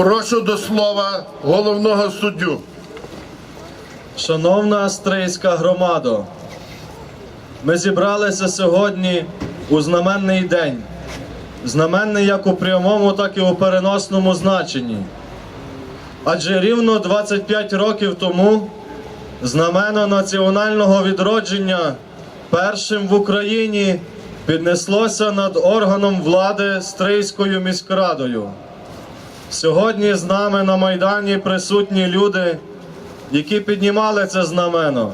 Прошу до слова головного суддю. Шановна австрійська громада, ми зібралися сьогодні у знаменний день. Знаменний як у прямому, так і у переносному значенні. Адже рівно 25 років тому знамено національного відродження першим в Україні піднеслося над органом влади Стрийською міськрадою. Сьогодні з нами на Майдані присутні люди, які піднімали це знамено.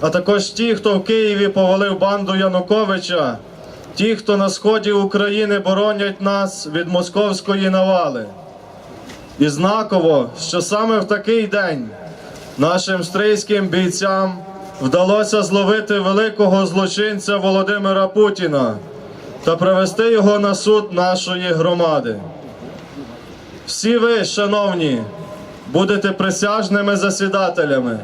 А також ті, хто в Києві повалив банду Януковича, ті, хто на сході України боронять нас від московської навали. І знаково, що саме в такий день нашим стрийським бійцям вдалося зловити великого злочинця Володимира Путіна та привести його на суд нашої громади. Всі ви, шановні, будете присяжними засідателями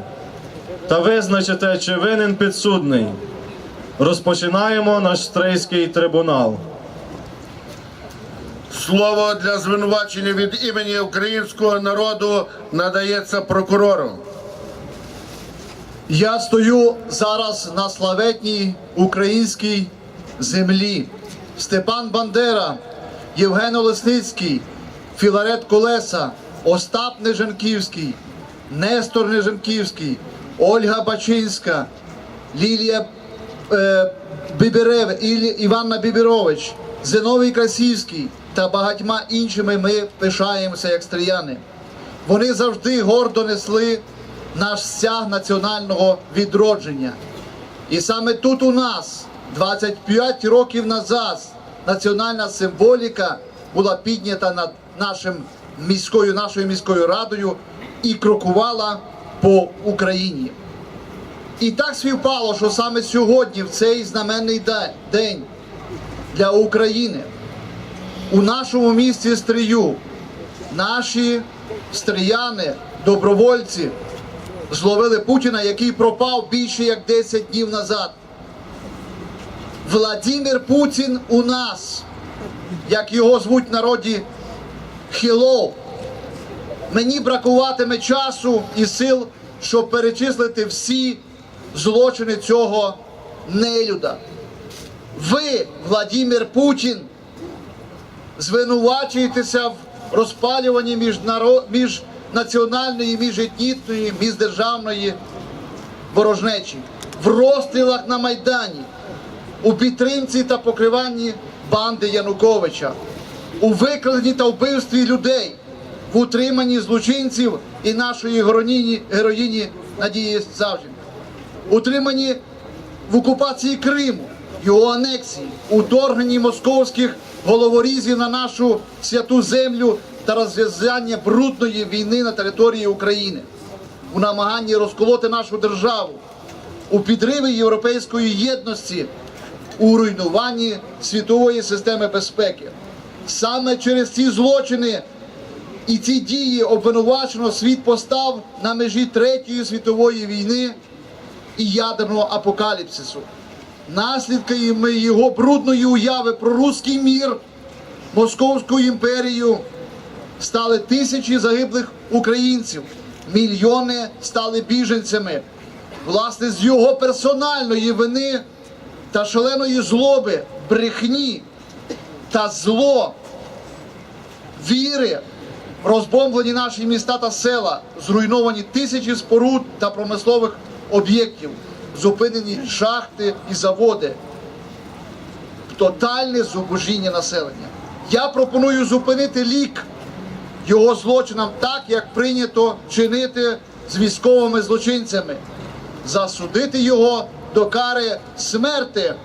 та визначите, чи винен підсудний. Розпочинаємо наш стрийський трибунал. Слово для звинувачення від імені українського народу надається прокурору. Я стою зараз на славетній українській землі. Степан Бандера, Євген Олесницький, Філарет Колеса, Остап Нежанківський, Нестор Нежанківський, Ольга Бачинська, Лілія е, Біберев, Іванна Бібірович, Зиновій Красівський та багатьма іншими ми пишаємося як стріяни. Вони завжди гордо несли наш стяг національного відродження. І саме тут у нас, 25 років назад, національна символіка була піднята над нашим міською, нашою міською радою і крокувала по Україні. І так співпало, що саме сьогодні, в цей знаменний день для України, у нашому місті Стрию, наші стріяни, добровольці зловили Путіна, який пропав більше як 10 днів назад. Владимир Путін у нас, як його звуть в народі Хілов. Мені бракуватиме часу і сил, щоб перечислити всі злочини цього нелюда. Ви, Владимир Путін, звинувачуєтеся в розпалюванні міжнаро- міжнаціональної, міжетнітної, міждержавної ворожнечі, в розстрілах на Майдані, у підтримці та покриванні банди Януковича, у викраденні та вбивстві людей, в утриманні злочинців і нашої героїні, героїні Надії Савченко, утриманні в окупації Криму, його анексії, уторгненні московських головорізів на нашу святу землю та розв'язання брудної війни на території України, у намаганні розколоти нашу державу, у підриві європейської єдності, у руйнуванні світової системи безпеки. Саме через ці злочини і ці дії обвинувачено світ постав на межі Третьої світової війни і ядерного апокаліпсису. Наслідками його брудної уяви про руський мір, Московську імперію стали тисячі загиблих українців, мільйони стали біженцями. Власне, з його персональної вини та шаленої злоби, брехні та зло віри розбомблені наші міста та села, зруйновані тисячі споруд та промислових об'єктів, зупинені шахти і заводи. Тотальне зубожіння населення. Я пропоную зупинити лік його злочинам так, як прийнято чинити з військовими злочинцями, засудити його до кари смерти.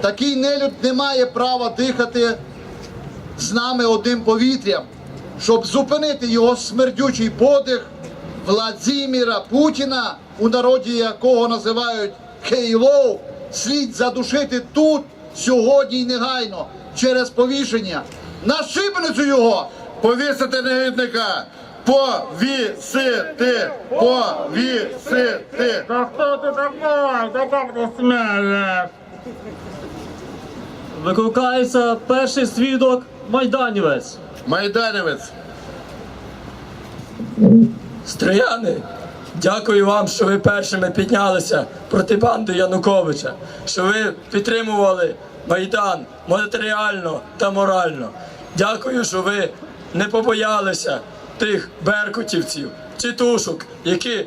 Такий нелюд не має права дихати з нами одним повітрям, щоб зупинити його смердючий подих Владимира Путіна, у народі якого називають Хейлов, слід задушити тут, сьогодні й негайно, через повішення. На шибеницю його! Повісити негідника! Повісити! Повісити! Да кто ты такой? Да как ты смеешь? Викликається перший свідок Майданівець. Майданівець, Стріяни, дякую вам, що ви першими піднялися проти банди Януковича, що ви підтримували Майдан матеріально та морально. Дякую, що ви не побоялися тих беркутівців, тітушок, які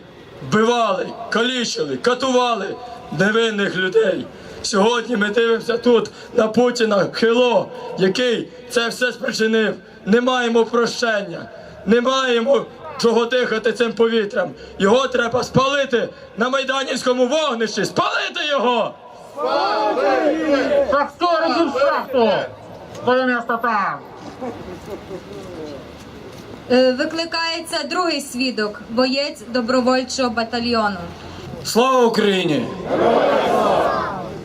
вбивали, калічили, катували невинних людей. Сьогодні ми дивимося тут на Путіна Хило, який це все спричинив. Не маємо прощення, не маємо чого дихати цим повітрям. Його треба спалити на майданівському вогнищі. Спалити його! Иди в шахту! Твое место там! Е, Викликається другий свідок, боєць добровольчого батальйону. Слава Україні!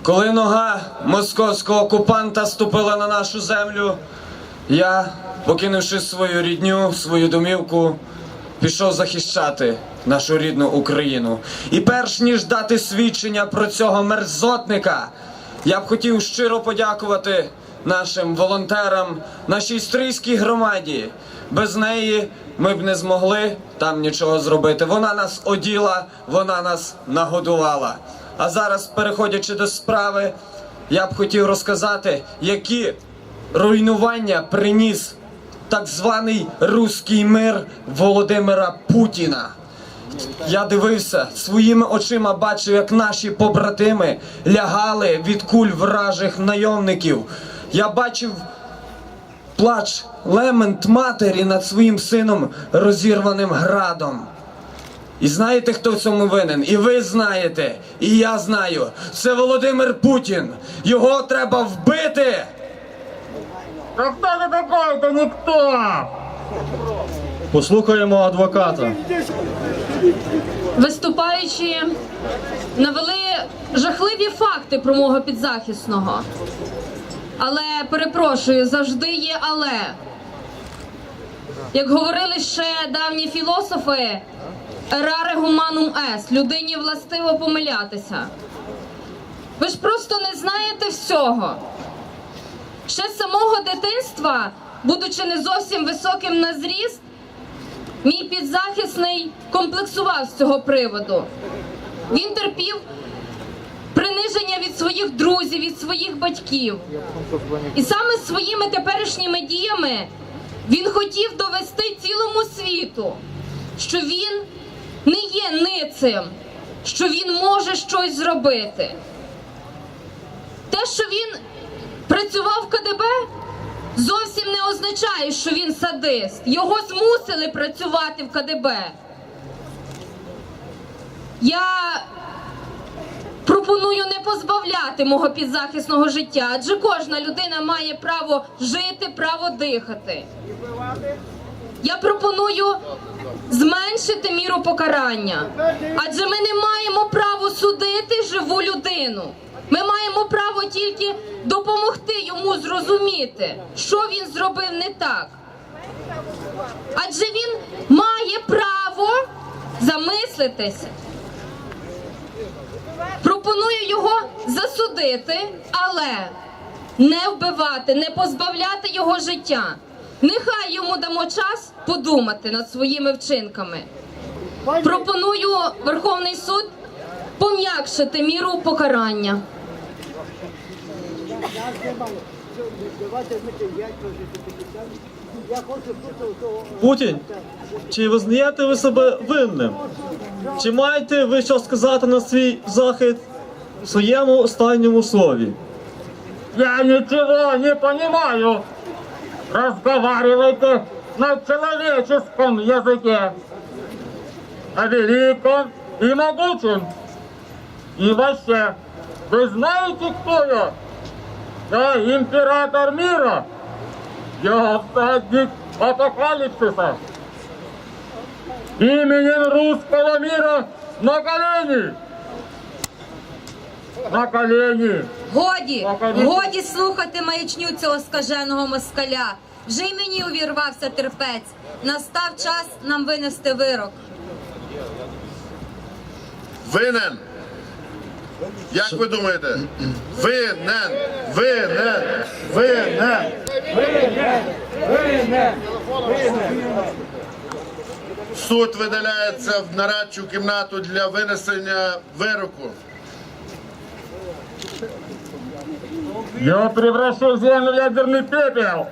Коли нога московського окупанта ступила на нашу землю, я, покинувши свою рідню, свою домівку, пішов захищати нашу рідну Україну. І перш ніж дати свідчення про цього мерзотника, я б хотів щиро подякувати нашим волонтерам, нашій стрийській громаді. Без неї ми б не змогли там нічого зробити. Вона нас оділа, вона нас нагодувала. А зараз, переходячи до справи, я б хотів розказати, які руйнування приніс так званий руський мир Володимира Путіна. Я дивився своїми очима, бачив, як наші побратими лягали від куль вражих найомників. Я бачив плач, лемент матері над своїм сином розірваним градом. І знаєте, хто в цьому винен? І ви знаєте, і я знаю. Це Володимир Путін. Його треба вбити. Да кто ты такой? Ты никто! Послухаємо адвоката. Виступаючи, навели жахливі факти про мого підзахисного. Але перепрошую, завжди є але. Як говорили ще давні філософи, ераре гуманум est, людині властиво помилятися. Ви ж просто не знаєте всього. Ще з самого дитинства, будучи не зовсім високим на зріст, Мій підзахисний комплексував з цього приводу. Він терпів від своїх друзів, від своїх батьків. І саме своїми теперішніми діями він хотів довести цілому світу, що він не є ницим, що він може щось зробити. Те, що він працював в КДБ, зовсім не означає, що він садист. Його змусили працювати в КДБ. Я пропоную не позбавляти мого підзахисного життя, адже кожна людина має право жити, право дихати. Я пропоную зменшити міру покарання, адже ми не маємо права судити живу людину. Ми маємо право тільки допомогти йому зрозуміти, що він зробив не так. Адже він має право замислитися. Пропоную його засудити, але не вбивати, не позбавляти його життя. Нехай йому дамо час подумати над своїми вчинками. Пропоную Верховний суд пом'якшити міру покарання. Путін, чи визнаєте ви себе винним? Чи маєте ви що сказати на свій захист в своєму останньому слові? Я ничего не понимаю! Разговаривайте на человеческом языке! О великом и могучем! И вообще, вы знаете, кто я? Я император мира! Я всадник апокалипсиса! Именем русского мира на колени! На колени! Годі, Покажіть. годі слухати маячню цього скаженого москаля. Вже й мені увірвався терпець. Настав час нам винести вирок. Винен. Як ви думаєте? Винен. Винен. Винен. Суд видаляється в нарадчу кімнату для винесення вироку. Я превращу землю в ядерный пепел.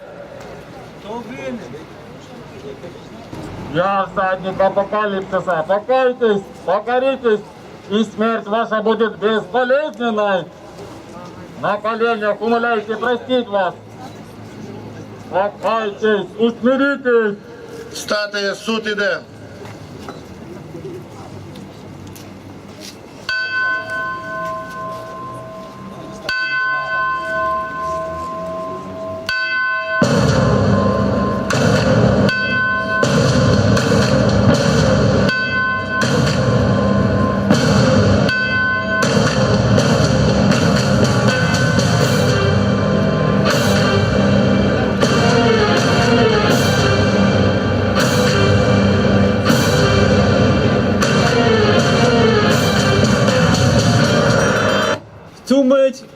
Я всадник апокалипсиса. Покайтесь, покоритесь, и смерть ваша будет безболезненной. На коленях умоляйте простить вас. Покайтесь, усмиритесь. Стати суд іде.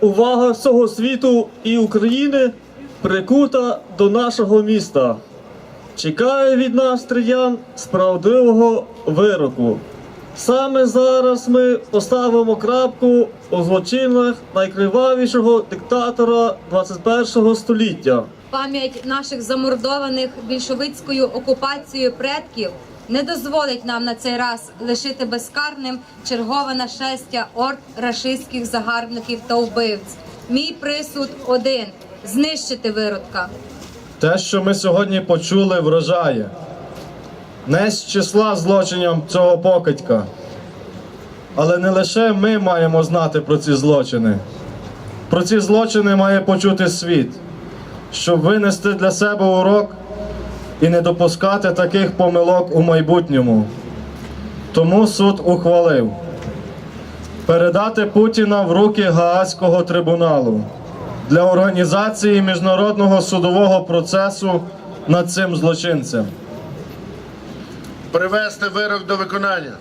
Увага всього світу і України прикута до нашого міста. Чекає від нас стріян справедливого вироку. Саме зараз ми поставимо крапку у злочинах найкривавішого диктатора 21 століття. Пам'ять наших замордованих більшовицькою окупацією предків не дозволить нам на цей раз лишити безкарним чергове нашестя орд рашистських загарбників та вбивць. Мій присуд один знищити виродка. Те, що ми сьогодні почули, вражає. Не з числа злочинів цього покидька. Але не лише ми маємо знати про ці злочини. Про ці злочини має почути світ, щоб винести для себе урок і не допускати таких помилок у майбутньому. Тому суд ухвалив передати Путіна в руки Гаазького трибуналу для організації міжнародного судового процесу над цим злочинцем. Привести вирок до виконання.